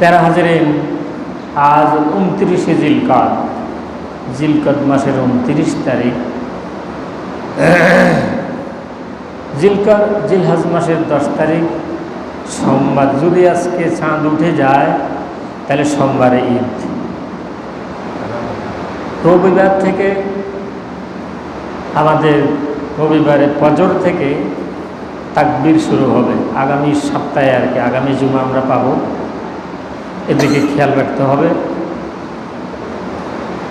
তেরো হাজারের আজ উনত্রিশে জিলকাত জিলকত মাসের উনত্রিশ তারিখ। জিলকর জিলহাজ মাসের দশ তারিখ। সোমবার যদি আজকে চাঁদ উঠে যায়, তাহলে সোমবারে ঈদ। রবিবার থেকে আমাদের রবিবারে ফজর থেকে তাকবির শুরু হবে। আগামী সপ্তাহে আর কি, আগামী জুমা আমরা পাবো। এদিকে খেয়াল রাখতে হবে।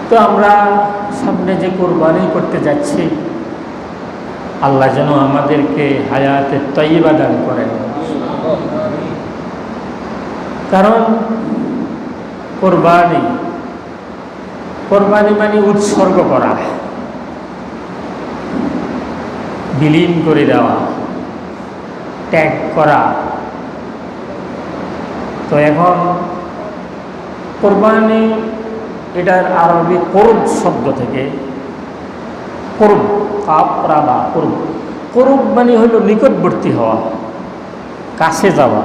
তো আমরা সামনে যে কোরবানি করতে যাচ্ছি, আল্লাহ যেন আমাদেরকে হায়াতে তৈবা দান করেন। কারণ কোরবানি কোরবানি মানে উৎসর্গ করা, বিলীন করে দেওয়া, ত্যাগ করা। তো এখন কোরবানি এটার আরবি করব শব্দ থেকে করব কাপরাবা করব। করব মানে হলো নিকটবর্তী হওয়া, কাছে যাওয়া।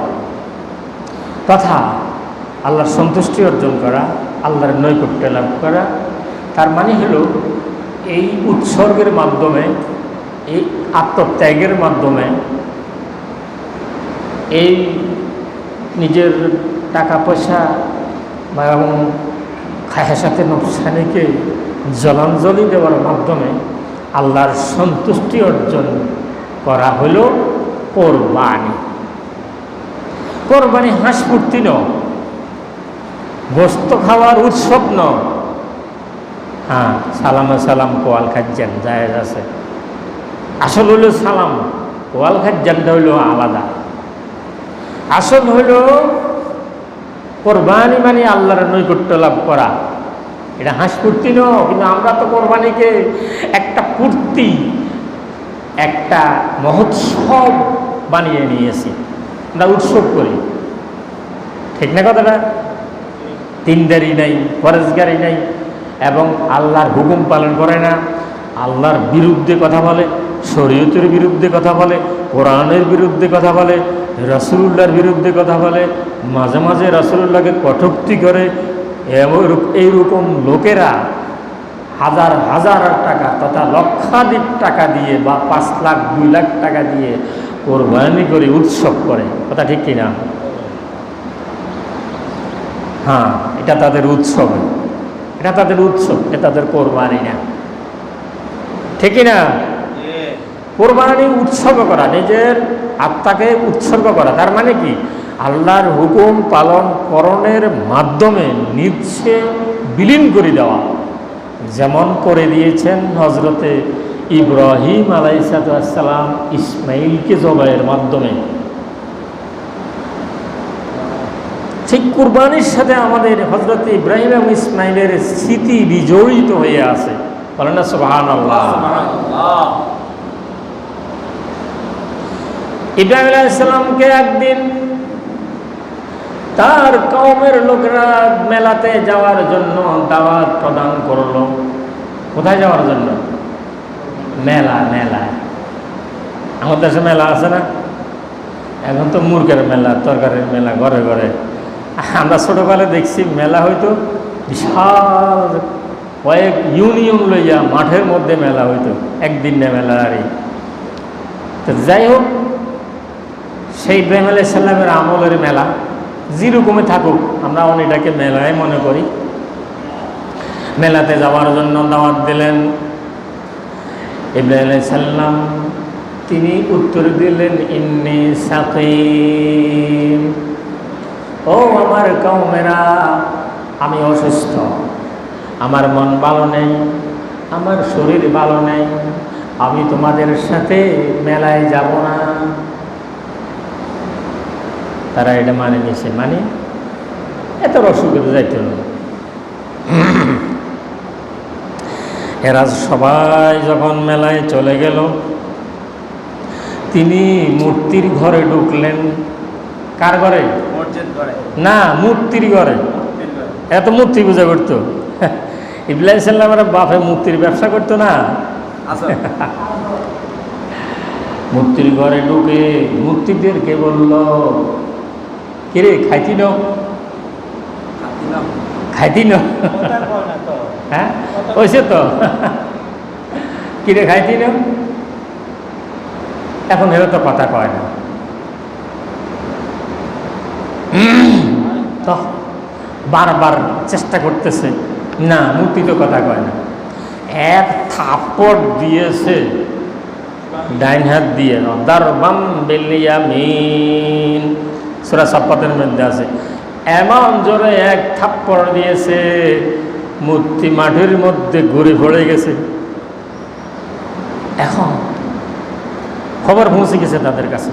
তথা আল্লাহর সন্তুষ্টি অর্জন করা, আল্লাহর নৈকট্য লাভ করা। তার মানে হলো এই উৎসর্গের মাধ্যমে, এই আত্মত্যাগের মাধ্যমে এই নিজের টাকা পয়সা বা এবং খায়াসাতে নকশানিকে জলাঞ্জলি দেওয়ার মাধ্যমে আল্লাহর সন্তুষ্টি অর্জন করা হলো কোরবানি। কোরবানি হাঁস ফুর্তি ন গোস্ত খাওয়ার উৎসব ন হ্যাঁ সালামে সালাম কোয়াল খাজ্জান, জায়েজ আছে। আসল হইল সালাম, কোয়াল খাজ্জানটা হইল আলাদা। আসল হইল কোরবানি মানে আল্লাহর নৈকট্য লাভ করা। এটা হাঁস ফুর্তি ন কিন্তু আমরা তো কোরবানিকে একটা ফুর্তি, একটা মহোৎসব বানিয়ে নিয়েছি। আমরা উৎসব করি। ঠিক না কথাটা? তিনদারি নাই ফরেজগারি নাই, এবং আল্লাহর হুকুম পালন করে না, আল্লাহর বিরুদ্ধে কথা বলে। শরীয়তের বিরুদ্ধে কথা বলে, কোরআনের বিরুদ্ধে কথা বলে রসুল্লাহর বিরুদ্ধে কথা বলে, মাঝে মাঝে রসুল্লাহকে কটুক্তি করে এইরকম লোকেরা হাজার হাজার টাকা তথা লক্ষাধিক টাকা দিয়ে বা পাঁচ লাখ, দুই লাখ টাকা দিয়ে কোরবানি করে, উৎসব করে। কথা ঠিক কিনা হ্যাঁ এটা তাদের উৎসব। এটা তাদের উৎসব, এটা তাদের কোরবানি না। ঠিকই না? কোরবানি উৎসর্গ করা, নিজের আত্মাকে উৎসর্গ করা। তার মানে কি? আল্লাহর হুকুম পালন করণের মাধ্যমে নিচ্ছে বিলীন করে দেওয়া। যেমন করে দিয়েছেন হজরতে ইব্রাহিম আলাইসালাম ইসমাইলকে জবাইয়ের মাধ্যমে। ঠিক কুরবানির সাথে আমাদের হজরত ইব্রাহিম এবং ইসমাইলের স্মৃতি বিজড়িত হয়ে আছে। বলেন না সুবাহান আল্লাহ ইব্রাহিম আলাইসাল্লামকে একদিন তার কওমের লোকেরা মেলাতে যাওয়ার জন্য দাওয়াত প্রদান করল। কোথায় যাওয়ার জন্য? মেলা মেলা। আমাদের দেশে মেলা আছে না? এখন তো মুরগের মেলা, তরকারির মেলা, ঘরে ঘরে। আমরা ছোটোবেলায় দেখছি মেলা হয়তো বিশাল কয়েক ইউনিয়ন লইয়া মাঠের মধ্যে মেলা হইতো, একদিন না মেলা আরই তো যাই হোক সেই ইব্রাহিম আলাই সাল্লামের আমলের মেলা যেরকমে থাকুক, আমরা অনেকটাকে মেলায় মনে করি। মেলাতে যাওয়ার জন্য দাওয়াত দিলেন। ইব্রাহিম সাল্লাম তিনি উত্তর দিলেন, ইন্নি সাকিম, ও আমার কৌমেরা আমি অসুস্থ। আমার মন ভালো নেই, আমার শরীর ভালো নেই, আমি তোমাদের সাথে মেলায় যাব না। তারা এটা মানে নিছে। মানে এত অসুবিধা যাইতে না। এরা সবাই যখন মেলায় চলে গেল তিনি মূর্তির ঘরে ঢুকলেন। কার ঘরে? না মূর্তির ঘরে। এত মূর্তি পূজা করতো। ইব্রাহিম সাল্লামের বাপে মূর্তির ব্যবসা করতো না? আসো মূর্তির ঘরে ঢুকে মূর্তিদেরকে বলল কিরে খাইতি ন? খাইতি ন। হ্যাঁ? ওইসে তো? কিরে খাইতি ন? এখন এরা তো কথা কয়। না তো বারবার চেষ্টা করতেছে না মূর্তি তো কথা কয় না। এক থাপ্পড় দিয়েছে ডাইন হাত দিয়ে। দারবাম বেলিয়া মিন। সুরা সাপ্পাতের মধ্যে আছে। এমন জোরে এক থাপ্পড় দিয়েছে, মূর্তি মাটির মধ্যে ঘুরে পড়ে গেছে। এখন খবর পৌঁছে গেছে তাদের কাছে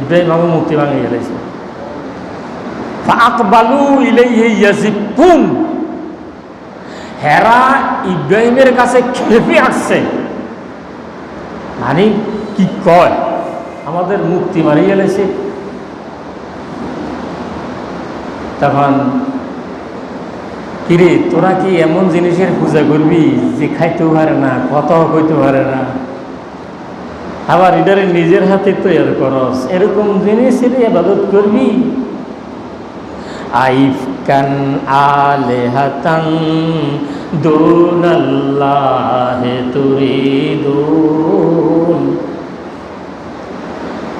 ইব্রাহিম বাবু মূর্তি ভাঙে গেলেছে আকবালু ইলাইহি ইয়াজিফুন হেরা ইব্রাহিমের কাছে খেপে আসছে। মানে কি কয়? আমাদের মুক্তি মারিয়ে গেলেছে তখন, কিরে, তোরা কি এমন জিনিসের পূজা করবি যে খাইতেও পারে না কত কইতে পারে না? আবার এটারে নিজের হাতে তৈরি করস, এরকম জিনিসের আবাদত করবি? আইফকান আলেহাতান দুনাল্লাহে তুরিদুন।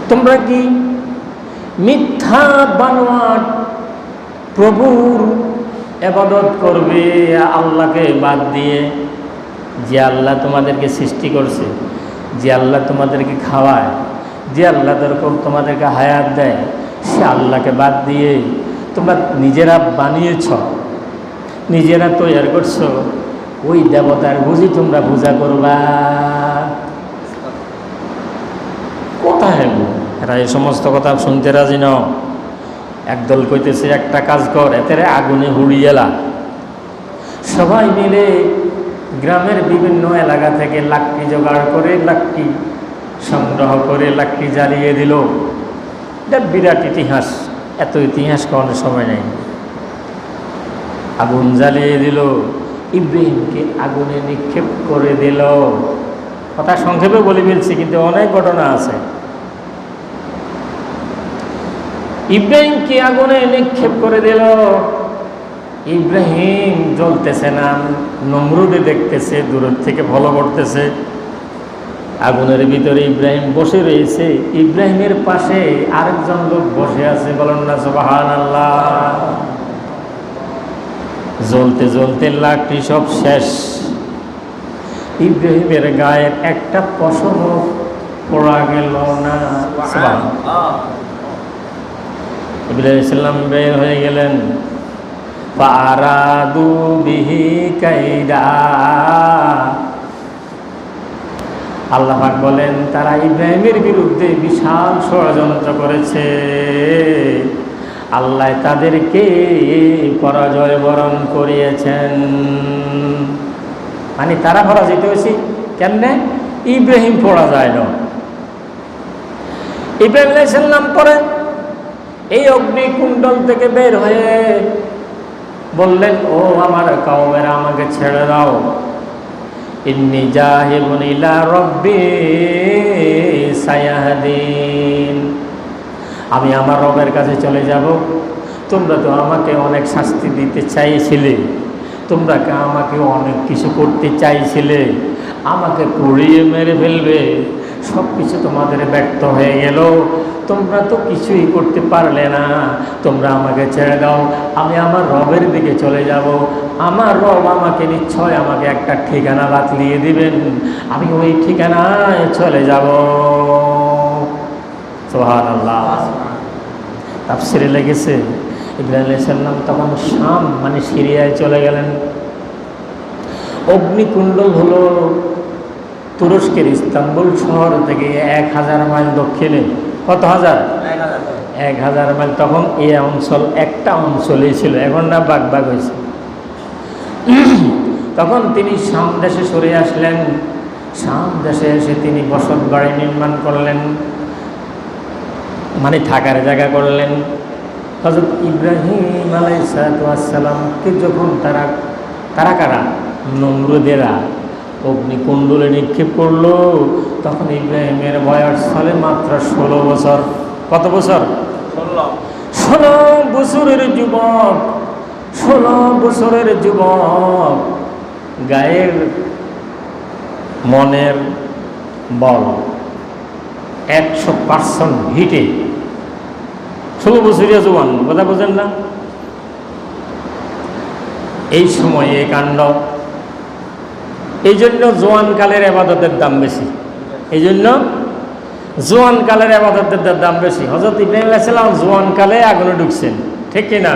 তোমরা কি মিথ্যা বানোয়াট প্রভুর এবাদত করবে, আল্লাহকে বাদ দিয়ে যে আল্লাহ তোমাদেরকে সৃষ্টি করছে, যে আল্লাহ তোমাদেরকে খাওয়ায়, যে আল্লাহ তোমাদেরকে হায়াত দেয়, সে আল্লাহকে বাদ দিয়ে তোমরা নিজেরা বানিয়েছ, নিজেরা তৈরি করছ, ওই দেবতার বুঝি তোমরা পূজা করবা কোথায় গো? এরা এই সমস্ত কথা শুনতে রাজি ন একদল কইতেছে, একটা কাজ কর এতে আগুনে হুড়িয়েলা সবাই মিলে গ্রামের বিভিন্ন এলাকা থেকে লাকড়ি জোগাড় করে লাকড়ি সংগ্রহ করে লাকড়ি জ্বালিয়ে দিল। এটা বিরাট ইতিহাস, এত ইতিহাস কোনো সময় নেই। আগুন জ্বালিয়ে দিল, ইব্রাহিমকে আগুনে নিক্ষেপ করে দিল। কথা সংক্ষেপে বলে ফেলছি, কিন্তু অনেক ঘটনা আছে। ইব্রাহিমকে আগুনে নিক্ষেপ করে দিল? ইব্রাহিম জ্বলতেছে না, নমরুদে দেখতেছে, দূরের থেকে ফলো করতেছে আগুনের ভিতরে ইব্রাহিম বসে রয়েছে। ইব্রাহিমের পাশে আরেকজন লোক বসে আছে, বলেন না সবাহান আল্লাহ জ্বলতে জ্বলতে লাকড়ি সব শেষ। ইব্রাহিমের গায়ের একটা পশম পড়া গেল না। ইব্রাহিম বের হয়ে গেলেন। পারাদু বিহি কাইদা। আল্লাহ বলেন, তারা ইব্রাহিমের বিরুদ্ধে বিশাল ষড়যন্ত্র করেছে। আল্লাহ তাদেরকে পরাজয় বরণ করিয়েছেন। মানে তারা পরাজিত হয়েছে কেমনে? ইব্রাহিম পড়া যায় না ইব্রাহিম আলাইসাল্লাম পরে এই অগ্নিকুণ্ডল থেকে বের হয়ে বললেন, ও আমার কাউমেরা, আমাকে ছেড়ে দাও। ইন্নি জাহিবুন ইলা রব্বি সায়াহদিন। আমি আমার রবের কাছে চলে যাব। তোমরা তো আমাকে অনেক শাস্তি দিতে চাইছিলে। তোমরা আমাকে অনেক কিছু করতে চাইছিলে। আমাকে পুড়িয়ে মেরে ফেলবে। সব কিছু তোমাদের ব্যর্থ হয়ে গেল। তোমরা তো কিছুই করতে পারলে না। তোমরা আমাকে ছেড়ে দাও। আমি আমার রবের দিকে চলে যাব। আমার রব আমাকে নিশ্চয় আমাকে একটা ঠিকানা বাতলিয়ে দিবেন। আমি ওই ঠিকানায় চলে যাব। সোহান আল্লাহ তাফসিরে লেগেছে। ইব্রাহিম তখন শাম মানে সিরিয়ায় চলে গেলেন। অগ্নিকুণ্ড হলো তুরস্কের ইস্তাম্বুল শহর থেকে এক হাজার মাইল দক্ষিণে। কত হাজার? এক হাজার। মাইল তখন এই অঞ্চল একটা অঞ্চলেই ছিল। এখন না বাঘ বাঘ হয়েছে তখন তিনি শাম দেশে সরে আসলেন। শাম দেশে এসে তিনি বসত বাড়ি নির্মাণ করলেন। মানে থাকার জায়গা করলেন। হজরত ইব্রাহিম আলাইসালামকে যখন তারা তারা কারা? নমরুদেরা। অগ্নিকুণ্ডলে নিক্ষেপ করল। তখন ইব্রাহিমের বয়স সালে মাত্র ষোলো বছর। কত বছর? ষোলো। বছরের যুবক। ষোলো বছরের যুবক। গায়ের মনের বল একশো পার্সেন্ট হিটে। ষোলো বছরিয়া জোয়ান কথা বোঝেন না? এই সময়ে কাণ্ড এই জন্য জোয়ানকালের আবাদতের দাম বেশি। এই জন্য জোয়ানকালের আবাদতের দাম বেশি। হজরত ইব্রাহিম আলাইসাল্লাম জোয়ানকালে আগুনে ঢুকছেন ঠিক কিনা?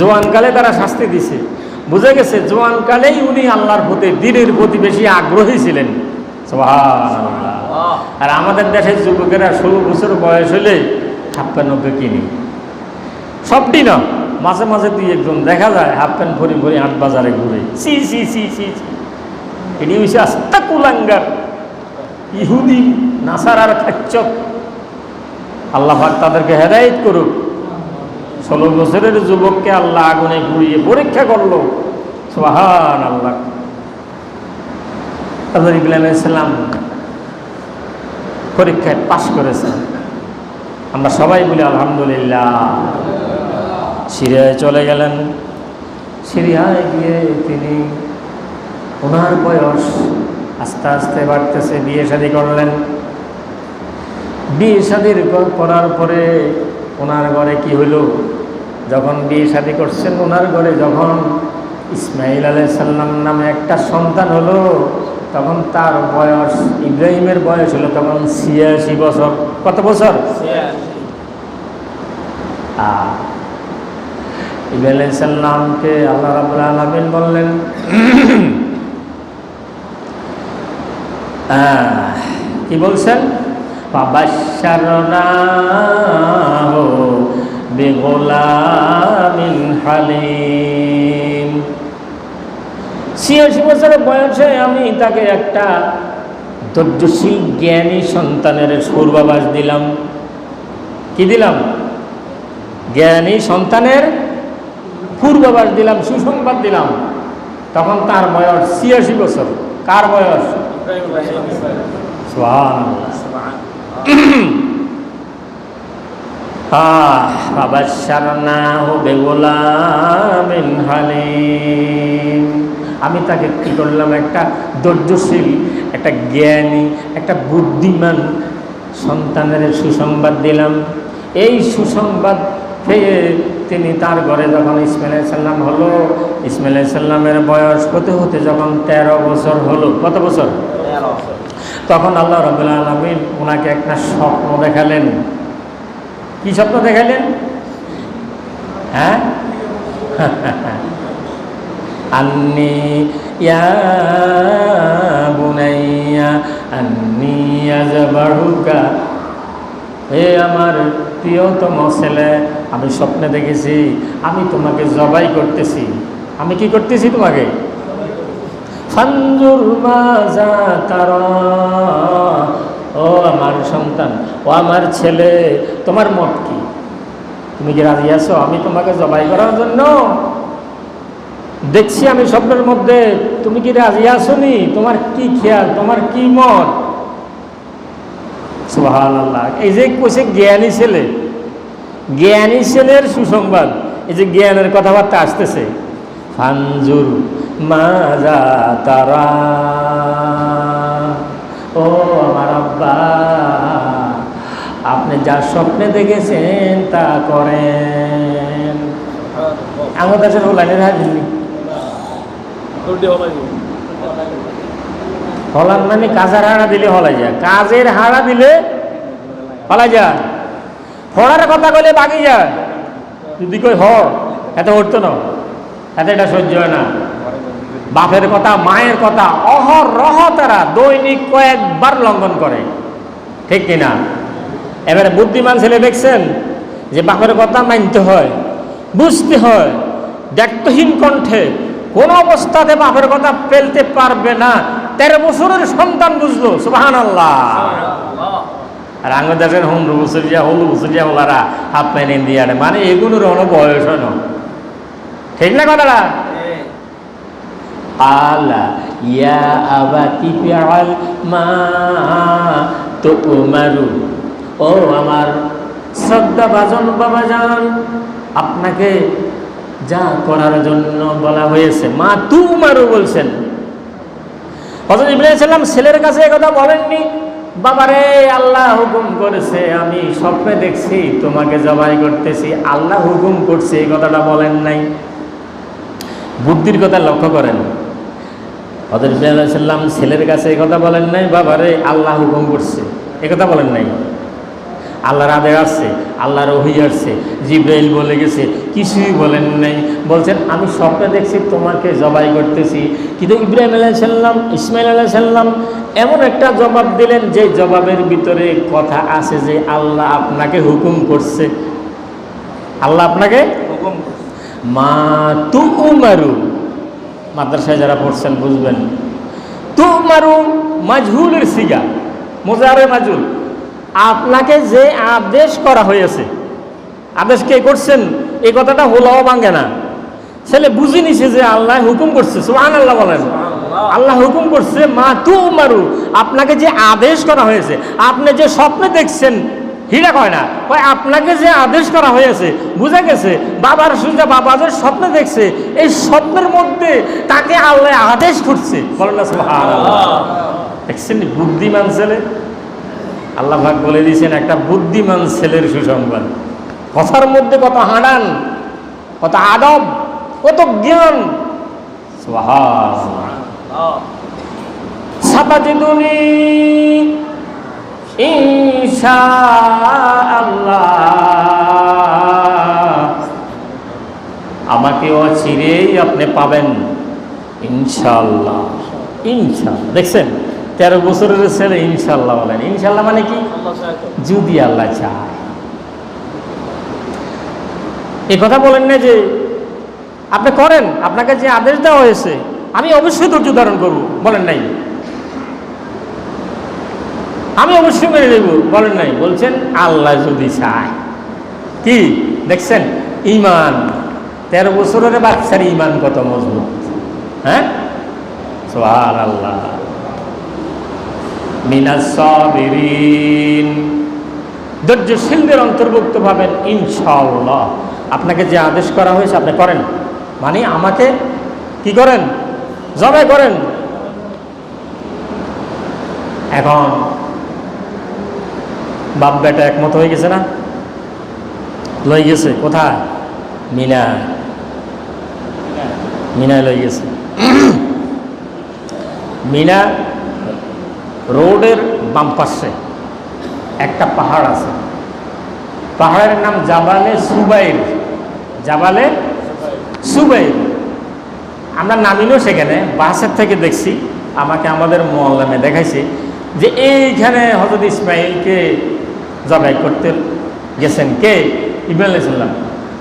জোয়ানকালে তারা শাস্তি দিছে। বুঝে গেছে জোয়ানকালেই উনি আল্লাহর প্রতি দিনের প্রতি বেশি আগ্রহী ছিলেন। আর আমাদের দেশের যুবকেরা ষোলো বছর বয়স হলে হাফ প্যান্ট ওকে কিনি। সবটি না মাঝে মাঝে তুই একজন দেখা যায় হাফ প্যান্ট ভরি ভরি হাট বাজারে ঘুরে। সি সি সি সি সি। এটি হচ্ছে আস্তা কুলাঙ্গার ইহুদি, নাসারার খাচ্চক আল্লাহ তাদেরকে হেদায়ত করুক। ষোলো বছরের যুবককে আল্লাহ আগুনে ঘুরিয়ে পরীক্ষা করল। সোহান আল্লাহ তাদের ইবলাম ইসলাম পরীক্ষায় পাশ করেছেন। আমরা সবাই বলি, আলহামদুলিল্লাহ। সিরিয়ায় চলে গেলেন। সিরিয়ায় গিয়ে তিনি ওনার বয়স আস্তে আস্তে বাড়তেছে, বিয়ে শাদী করলেন। বিয়ে শাদির করার পরে ওনার ঘরে কি হলো যখন বিয়ে শাদী করছেন, ওনার ঘরে যখন ইসমাইল আলাইসাল্লাম নামে একটা সন্তান হলো, তখন তার বয়স ইব্রাহিমের বয়স হলো তখন ছিয়াশি বছর। কত বছর? ইব্রাহিম আলাইসাল্লামকে আল্লাহ রাবুল আলমিন বললেন কি বলছেন? বছরের বয়সে আমি তাকে একটা ধৈর্যশীল, জ্ঞানী সন্তানের পূর্বাভাস দিলাম। কি দিলাম? জ্ঞানী সন্তানের পূর্বাভাস দিলাম, সুসংবাদ দিলাম। তখন তার বয়স ছিয়াশি বছর। কার বয়স? হালিম। আমি তাকে কি করলাম? একটা ধৈর্যশীল, একটা জ্ঞানী, একটা বুদ্ধিমান সন্তানের সুসংবাদ দিলাম। এই সুসংবাদ পেয়ে তিনি তার ঘরে যখন ইসমাইল সাল্লাম হলো, ইসমাইল সাল্লামের বয়স হতে হতে যখন তেরো বছর হলো, কত বছর? তখন আল্লাহ রবুল্লা আলমিন ওনাকে একটা স্বপ্ন দেখালেন। কি স্বপ্ন দেখালেন? হ্যাঁ? আন্নি ইয়া বুনাইয়া, আন্নি আজবাহুকা হে আমার প্রিয়তম ছেলে, আমি স্বপ্নে দেখেছি, আমি তোমাকে জবাই করতেছি। আমি কি করতেছি তোমাকে? ফানজুর মাজা তারা ও আমার সন্তান, ও আমার ছেলে, তোমার মত কি? তুমি কি রাজি আছো? আমি তোমাকে জবাই করার জন্য? দেখছি আমি স্বপ্নের মধ্যে, তুমি কি রাজি আছো নি তোমার কি খেয়াল? তোমার কি মত? আল্লাহ এই যে কইছে জ্ঞানী ছেলে, জ্ঞানী ছেলের সুসংবাদ, এই যে জ্ঞানের কথাবার্তা আসতেছে। ফানজুর মাজা তারা। ও আমার আব্বা, আপনি যা স্বপ্নে দেখেছেন তা করেন। আমার দেশের লাইনের হাজির হলান মানে কাজের হাড়া দিলে হলাই যায়। কাজের হাড়া দিলে হলাই যায়। ফড়ার কথা কইলে বাকি যায়। যদি কই হ, এত উঠতো না। এত এটা সহ্য হয় না। বাপের কথা মায়ের কথা অহরহ তারা দৈনিক কয়েকবার লঙ্ঘন করে। ঠিক কিনা এবারে বুদ্ধিমান ছেলে দেখছেন যে বাপের কথা মানতে হয় বুঝতে হয় দায়িত্বহীন কণ্ঠে কোন অবস্থাতে বাপের কথা ফেলতে পারবে না। তেরো বছরের সন্তান বুঝলো সুবাহান আল্লাহ আর আঙ্গদেশের হুমরু বছরিয়া হলু বছরিয়া ওলারা হাফ প্যান্ট ইন্ডিয়ানে মানে এগুলোর কোনো বয়স হয় না ঠিক না কথাটা? আলা ইয়া আবাতি ফিআল মা তো উমারু ও আমার শ্রদ্ধা বাজন বাবা যান আপনাকে যা করার জন্য বলা হয়েছে, মা তু মারু বলছেন হজরত ইব্রাহিম ছেলের কাছে কথা বলেননি, বাবারে, আল্লাহ হুকুম করেছে, আমি স্বপ্নে দেখছি, তোমাকে জবাই করতেছি, আল্লাহ হুকুম করছে, এই কথাটা বলেন নাই। বুদ্ধির কথা লক্ষ্য করেন। ইব্রাহিম সাল্লাম ছেলের কাছে এই কথা বলেন নাই, বাবারে আল্লাহ হুকুম করছে। এ কথা বলেন নাই। আল্লাহর আদেশ আসছে, আল্লাহর ওহি আসছে, জিব্রাইল বলে গেছে, কিছুই বলেন নাই। বলছেন, আমি স্বপ্নে দেখছি, তোমাকে জবাই করতেছি। কিন্তু ইব্রাহিম আলাহ সাল্লাম ইসমাইল আলাহ সাল্লাম এমন একটা জবাব দিলেন, যে জবাবের ভিতরে কথা আছে যে, আল্লাহ আপনাকে হুকুম করছে। আল্লাহ আপনাকে হুকুম মা তু উমারু মাদ্রাসায় যারা পড়ছেন বুঝবেন। তু মারু মাজহুলের সিগা মোজারে মাজুল আপনাকে যে আদেশ করা হয়েছে আদেশ কে করছেন? এই কথাটা হলাও ভাঙ্গে না। ছেলে বুঝে নিছে যে আল্লাহ হুকুম করছে সুহান আল্লাহ বলেন আল্লাহ হুকুম করছে মা তু মারু আপনাকে যে আদেশ করা হয়েছে আপনি যে স্বপ্নে দেখছেন হিরা কয় না? কয়, আপনাকে যে আদেশ করা হয়েছে, বুঝা গেছে, বাবার সুবিধা বাবা যে স্বপ্ন দেখছে, এই স্বপ্নের মধ্যে তাকে আল্লাহ আদেশ করছে। বলেন দেখছেন বুদ্ধিমান ছেলে? আল্লাহ ভাগ বলে দিয়েছেন, একটা বুদ্ধিমান ছেলের সুসংবাদ। কথার মধ্যে কত হাঁড়ান কত আদব, কত জ্ঞান। সুবহানাল্লাহ। আমাকে অচিরেই আপনি পাবেন। ইনশাল্লাহ ইনশাআল্লাহ। দেখছেন, তেরো বছরের ছেলে ইনশাআল্লাহ বলেন। ইনশাল্লাহ মানে কি? যদি আল্লাহ চায়। এই কথা বলেন না যে আপনি করেন, আপনাকে যে আদেশ দেওয়া হয়েছে, আমি অবশ্যই ধৈর্য ধারণ করব। বলেন নাই। আমি অবশ্যই মেনে নেব, বলেন নাই। বলছেন, আল্লাহ যদি চায়। কি? দেখছেন ইমান তেরো বছরের বাচ্চার ইমান কত মজবুত হ্যাঁ? সোহার আল্লাহ ধৈর্যশীলদের অন্তর্ভুক্ত ভাবেন, ইনশাআল্লাহ। আপনাকে যে আদেশ করা হয়েছে, আপনি করেন। মানে আমাকে কি করেন? জবাই করেন। এখন বাপ বেটা একমত হয়ে গেছে না? লই গেছে, কোথায়? মিনা। মিনায় লই গেছে। মিনা রোডের বাম পাশে একটা পাহাড় আছে। পাহাড়ের নাম জাবালে সুবাইর জাবালে সুবাইর আমরা নামিনও সেখানে, বাসের থেকে দেখছি, আমাকে আমাদের মহল্লামে দেখাইছে যে এইখানে হজরত ইসমাইলকে জবাই করতে গেছেন কে? ইব্রাহিম আলাইসাল্লাম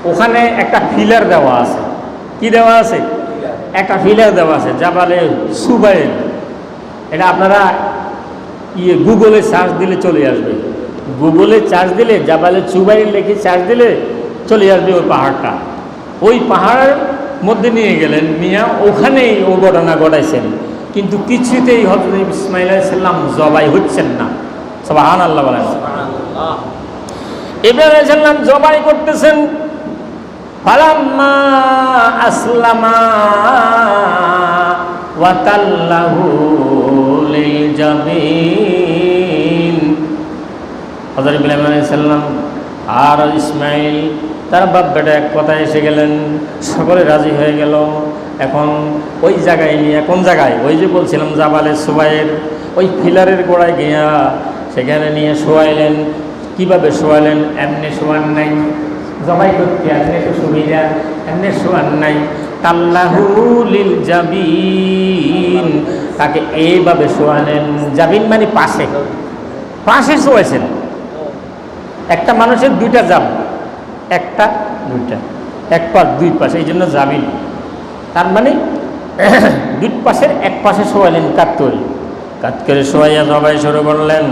ওখানে একটা ফিলার দেওয়া আছে। কি দেওয়া আছে? একটা ফিলার দেওয়া আছে জাবালে সুবাইল। এটা আপনারা ইয়ে গুগলে সার্চ দিলে চলে আসবে। গুগলে চার্জ দিলে জাবালে চুবাইল লিখে চার্জ দিলে চলে আসবে ওই পাহাড়টা। ওই পাহাড়ের মধ্যে নিয়ে গেলেন মিয়া ওখানেই ও ঘটনা ঘটাইছেন। কিন্তু কিছুতেই হজরত ইসমাইল সাল্লাম জবাই হচ্ছেন না। সব আন আল্লাহ বলেন। ইব্রাহিম সাল্লাম জবাই করতেছেন আর ইসমাইল, তার বাপ বেটা এক কথায় এসে গেলেন, সকলে রাজি হয়ে গেল। এখন ওই জায়গায় নিয়ে, কোন জায়গায়? ওই যে বলছিলাম জাবালে সোবাইয়ের ওই ফিলারের গোড়ায় গিয়া সেখানে নিয়ে শোয়াইলেন। কীভাবে শোয়ালেন এমনি শোয়ান নাই। জবাই করতে এমনি তো সুবিধা। এমনি শোয়ান নাই। তাল্লাহুলিল জাবিন। তাকে এইভাবে শোয়ালেন জাবিন মানে পাশে। পাশে শোয়াইছেন। একটা মানুষের দুইটা জাম। একটা, দুইটা। এক পাশ, দুই পাশে। এই জন্য জামিন তার মানে দুই পাশের এক পাশে শোয়ালেন কাত করে কাত করে শোয়াইয়া জবাই শুরু করলেন।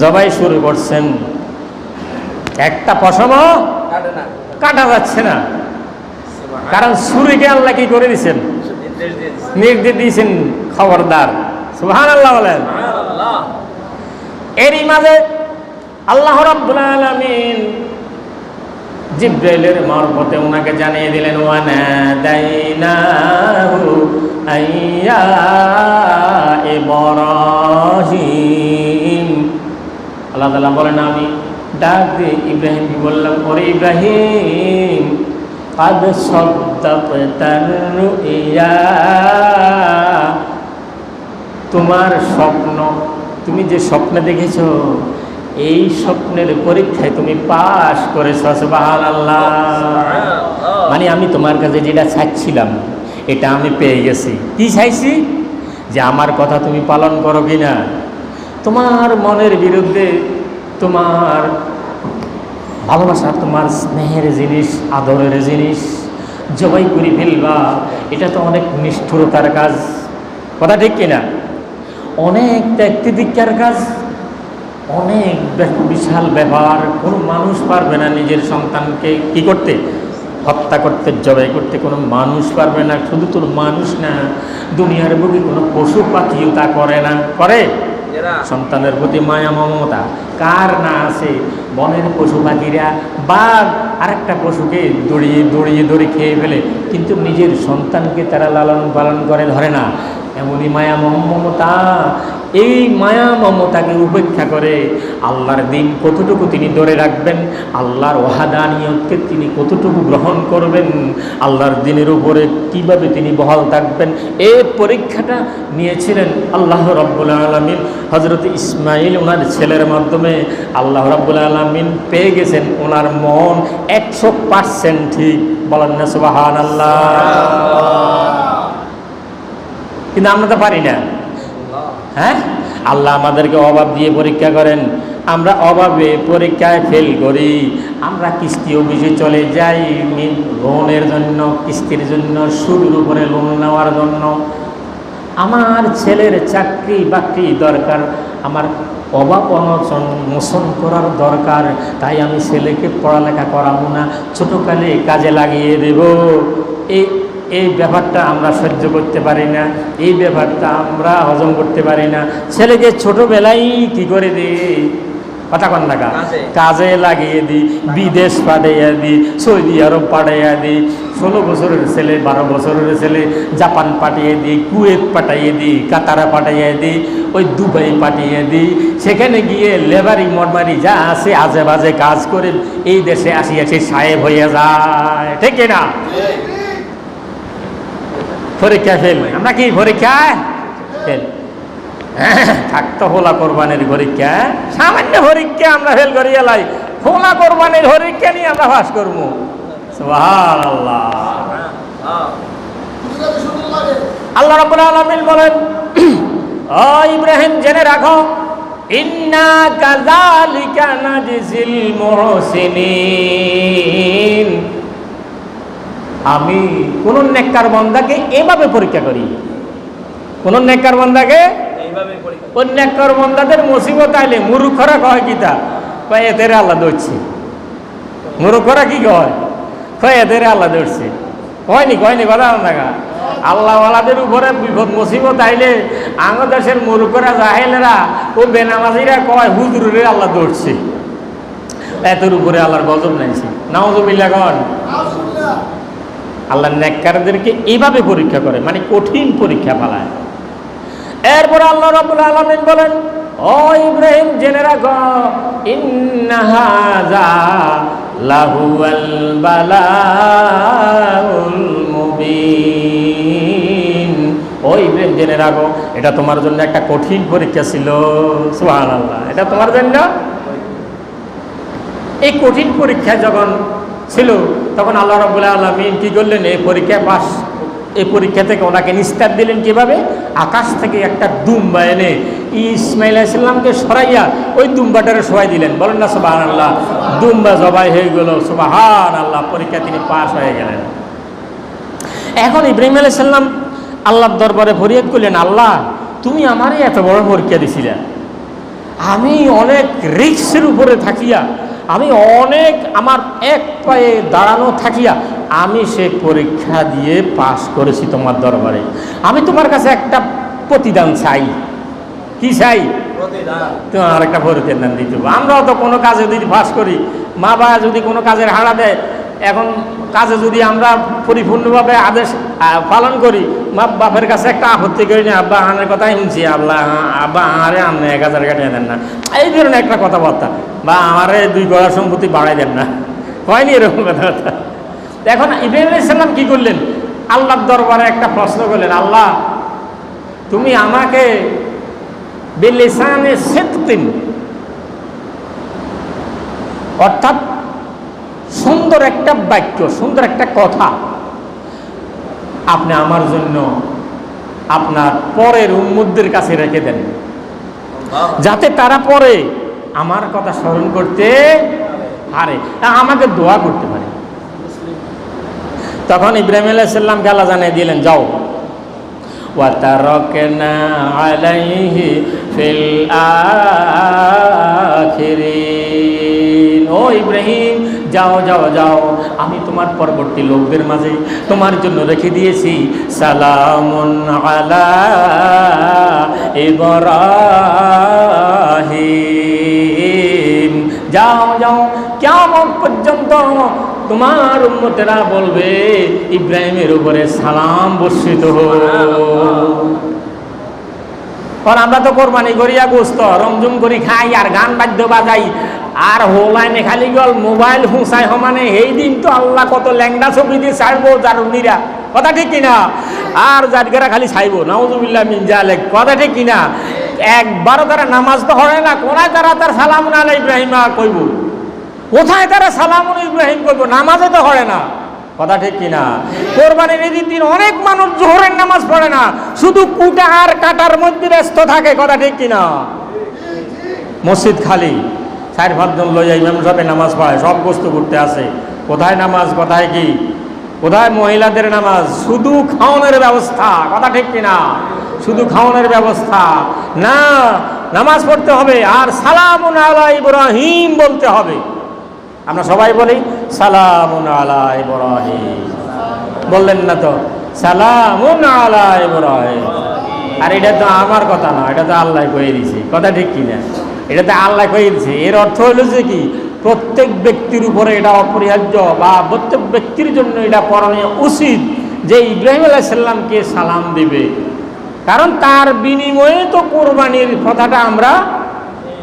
জবাই শুরু করছেন। একটা পশমও কাটে না। যাচ্ছে না। কারণ সুরিকে আল্লাহ কি করে দিছেন? নির্দেশ দিয়ে দিয়েছেন খবরদার। সুহান আল্লাহ বলেন এরই মাঝে আল্লাহ রাব্বুল আলামিন জিব্রাইলের মারফতে ওনাকে জানিয়ে দিলেন ওয়ানা দাইনাহু আইয়া ইব্রাহিম। আল্লাহ তাআলা বলেন আমি ডাক দিয়ে ইব্রাহিমকে বললাম ওরে ইব্রাহিম قد صدقت الرؤيا তোমার স্বপ্ন তুমি যে স্বপ্ন দেখেছো এই স্বপ্নের পরীক্ষায় তুমি পাশ করেছ সুবহান আল্লাহ মানে আমি তোমার কাছে যেটা চাচ্ছিলাম এটা আমি পেয়ে গেছি কি চাইছি যে আমার কথা তুমি পালন করো কি না তোমার মনের বিরুদ্ধে তোমার ভালোবাসা, তোমার স্নেহের জিনিস, আদরের জিনিস জবাই করে ফেলবা, এটা তো অনেক নিষ্ঠুরতার কাজ। কথা ঠিক কিনা? অনেক ত্যাক্তিদিকার কাজ, অনেক বিশাল ব্যাপার কোনো মানুষ পারবে না নিজের সন্তানকে কি করতে? হত্যা করতে, জবাই করতে, কোনো মানুষ পারবে না, শুধু তোর মানুষ না, দুনিয়ার বুকে কোনো পশু পাখিও তা করে না। করে? সন্তানের প্রতি মায়া মমতা, কার না আছে? বনের পশু পাখিরা বাঘ আরেকটা পশুকে দড়িয়ে দড়িয়ে দড়ি খেয়ে ফেলে, কিন্তু নিজের সন্তানকে তারা লালন পালন করে, ধরে না। এমনই মায়া মমতা। এই মায়া মমতাকে উপেক্ষা করে আল্লাহর দিন কতটুকু তিনি ধরে রাখবেন, আল্লাহর ওহাদানিয়তকে তিনি কতটুকু গ্রহণ করবেন, আল্লাহর দিনের উপরে কীভাবে তিনি বহাল থাকবেন এই পরীক্ষাটা নিয়েছিলেন আল্লাহ রব্বুল আলমিন। হজরত ইসমাইল ওনার ছেলের মাধ্যমে আল্লাহ রব্বুল আলমিন পেয়ে গেছেন ওনার মন একশো পার্সেন্ট ঠিক। বলেন না সুবাহান আল্লাহ কিন্তু আমরা তো পারি না। হ্যাঁ? আল্লাহ আমাদেরকে অভাব দিয়ে পরীক্ষা করেন। আমরা অভাবে পরীক্ষায় ফেল করি। আমরা কিস্তি অফিসে চলে যাই লোনের জন্য, কিস্তির জন্য, সুদের উপরে লোন নেওয়ার জন্য। আমার ছেলের চাকরি বাকরি দরকার, আমার অভাব অনশন মোচন করার দরকার, তাই আমি ছেলেকে পড়ালেখা করাবো না, ছোটোকালে কাজে লাগিয়ে দেব। এই এই ব্যাপারটা আমরা সহ্য করতে পারি না এই ব্যাপারটা আমরা হজম করতে পারি না। ছেলেকে ছোটোবেলায় কি করে দিই? কথা কন না কাজে। লাগিয়ে দিই বিদেশ পাঠাইয়া দিই সৌদি আরব পাঠাইয়া দিই। ষোলো বছরের ছেলে বারো বছরের ছেলে জাপান পাঠিয়ে দিই কুয়েত পাঠাইয়ে দিই কাতারা পাঠাইয়া দিই ওই দুবাই পাঠিয়ে দিই। সেখানে গিয়ে লেবারি মরমারি যা আছে আজে বাজে কাজ করে এই দেশে আসি আসি সাহেব হয়ে যায়। ঠিক না পরীক্ষা ফেল। আমরা কি পরীক্ষায় ফেল। থাকতো হোলা কোরবানির পরীক্ষা। সামান্য পরীক্ষা আমরা ফেল করি, এলাই। হোলা কোরবানির পরীক্ষা নিয়ে আমরা পাস করব। আল্লাহ রাব্বুল আলামিন বলেন, ও ইব্রাহিম, জেনে রাখো, ইন্না কাযালিকা নাজিল মুহসিনিন। আমি কোন নেককার বান্দাকে এভাবে পরীক্ষা করি। কোন নেককার বন্দাকে এইভাবে পরীক্ষা ওই নেককার বান্দাদের মুসিবত আইলে মুরুখরা কয় কিতা? কয় এদের আল্লাহ ধরছে। মুরুখরা কি কয়? কয় এদের আল্লাহ ধরছে। কয়নি কয়নি কথা না আল্লাহওয়ালাদের উপরে বিপদ মুসিবত আইলে আঙ্গ দেশের মুরুখরা জাহেলেরা ও বেনামাজিরা কয় হুজুরে আল্লাহ ধরছে। এতের উপরে আল্লাহর গজব নাইছে। নাওজবিল্লা কন। আল্লাহ নেককারদেরকে এইভাবে পরীক্ষা করে মানে কঠিন পরীক্ষা পালায়। এরপর আল্লাহ রাব্বুল আলামিন বলেন, ও ইব্রাহিম, জেনে রাখো ইন্নাহাযা লাহুয়াল বালাউল মুবিন। ও ইব্রাহিম, জেনে রাখো, এটা তোমার জন্য একটা কঠিন পরীক্ষা ছিল। সুবহানাল্লাহ, এটা তোমার জন্য? এই কঠিন পরীক্ষা যখন ছিল, তখন আল্লাহ রবুল্লাহ আলমিন কী করলেন? এই পরীক্ষায় পাস, এই পরীক্ষা থেকে ওনাকে নিস্তার দিলেন কীভাবে? আকাশ থেকে একটা দুম্বা এনে ইসমাইল ইসলামকে সরাইয়া ওই দুম্বাটারে সবাই দিলেন। বলেন না সুবাহান আল্লাহ দুম্বা জবাই হয়ে গেল সুবাহান আল্লাহ পরীক্ষা তিনি পাশ হয়ে গেলেন। এখন ইব্রাহিম আলাইসাল্লাম আল্লাহর দরবারে ফরিয়াদ করলেন, আল্লাহ, তুমি আমারই এত বড় পরীক্ষা দিছিলে। আমি অনেক রিক্সের উপরে থাকিয়া আমি অনেক আমার এক পায়ে দাঁড়ানো থাকিয়া আমি সে পরীক্ষা দিয়ে পাশ করেছি তোমার দরবারে। আমি তোমার কাছে একটা প্রতিদান চাই। কি চাই? তোমার একটা প্রতিদান দিতে আমরা আমরাও তো কোনো কাজে যদি পাশ করি মা বাবা যদি কোনো কাজের হাড়া দেয় এখন কাজে যদি আমরা পরিপূর্ণভাবে আদেশ পালন করি বাপের কাছে একটা আপত্তি করি না, আব্বা আনের কথাই শুনছি, আল্লাহ, আব্বা আরে আপনি এক হাজার কাটিয়ে দেন না। এই ধরনের একটা কথাবার্তা। বা আমারে দুই গড়া সম্পত্তি বাড়াই দেন না। হয়নি এরকম কথাবার্তা। এখন ইব্রাহিম আলাইসাল্লাম কি করলেন? আল্লাহর দরবারে একটা প্রশ্ন করলেন, আল্লাহ, তুমি আমাকে বেলেসানে সেতকিন অর্থাৎ সুন্দর একটা বাক্য সুন্দর একটা কথা আপনি আমার জন্য আপনার পরের উম্মুদের কাছে রেখে দেন যাতে তারা পরে আমার কথা স্মরণ করতে পারে তা আমাকে দোয়া করতে পারে তখন ইব্রাহিম আলাইসাল্লাম খেলা জানিয়ে দিলেন যাও وتركنا عليه في الآخرين ও ইব্রাহিম যাও যাও যাও। আমি তোমার পরবর্তী লোকদের মাঝে তোমার জন্য রেখে দিয়েছি। সালামুন আলা ইব্রাহিম। যাও যাও। কেমন পর্যন্ত তোমার উন্মতেরা বলবে, ইব্রাহিমের উপরে সালাম বর্ষিত হোক। কারণ আমরা তো কোরবানি করিয়া গোস্ত রমজুম করি খাই, আর গান বাদ্য বাজাই। আর হোলাইনে খালি গল, মোবাইল হুঁসাই সমানে। এই দিন তো আল্লাহ কত ল্যাংডা ছবি দিয়ে ছাড়বো জারুনিরা কথা ঠিক কিনা? আর জাটগারা খালি ছাইব। নাউজুবিল্লাহ মিনজালে কথা ঠিক কিনা? একবারও তারা নামাজ তো হয় না কোনায় তারা তার সালাম আলাই ইব্রাহিমা কইব? কোথায় তারা সালামুন ইব্রাহিম করব নামাজে তো হয় না। কথা ঠিক কিনা? কোরবানির ঈদের দিন অনেক মানুষ জোহরের নামাজ পড়ে না, শুধু কুটা আর কাটার মধ্যে ব্যস্ত থাকে, কথা ঠিক কিনা? মসজিদ খালি, চার পাঁচজন লইয়া ইমাম সাহেব নামাজ পড়ায় সব বস্তু করতে আসে। কোথায় নামাজ, কোথায় কি? কোথায় মহিলাদের নামাজ? শুধু খাওয়ানোর ব্যবস্থা, কথা ঠিক কিনা? শুধু খাওয়ানোর ব্যবস্থা। না, নামাজ পড়তে হবে, আর সালামুন আলা ইব্রাহিম বলতে হবে। আমরা সবাই বলি, সালামুন আলা ইব্রাহিম। বললেন না তো, সালামুন আলা ইব্রাহিম। আর এটা তো আমার কথা না, এটা তো আল্লাহ কয়ে দিছে কথা ঠিক কি না এটা তো আল্লাহ কয়ে দিছে এর অর্থ হলো যে কি, প্রত্যেক ব্যক্তির উপরে এটা অপরিহার্য বা প্রত্যেক ব্যক্তির জন্য এটা করণীয় উচিত যে ইব্রাহিম আলাইসাল্লামকে সালাম দিবে। কারণ তার বিনিময়ে তো কোরবানির কথাটা আমরা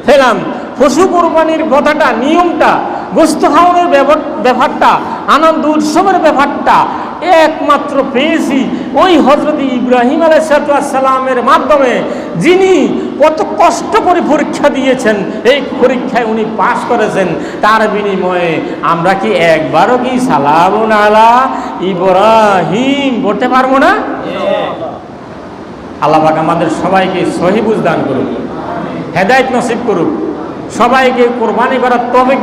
ফেলাম। পশু কোরবানির কথাটা, নিয়মটা গোস্ত খাওয়ানোর ব্যাপার- ব্যাপারটা আনন্দ উৎসবের ব্যাপারটা একমাত্র পেয়েছি ওই হজরত ইব্রাহিম আলাইসালামের মাধ্যমে, যিনি কত কষ্ট করে পরীক্ষা দিয়েছেন। এই পরীক্ষায় উনি পাশ করেছেন। তার বিনিময়ে আমরা কি একবারও কি সালাম আলা ইব্রাহিম করতে পারব না? আল্লাহ পাক আমাদের সবাইকে সহিবুজ দান করুক, হেদায়ত নসিব করুক, সবাইকে কোরবানি করার দান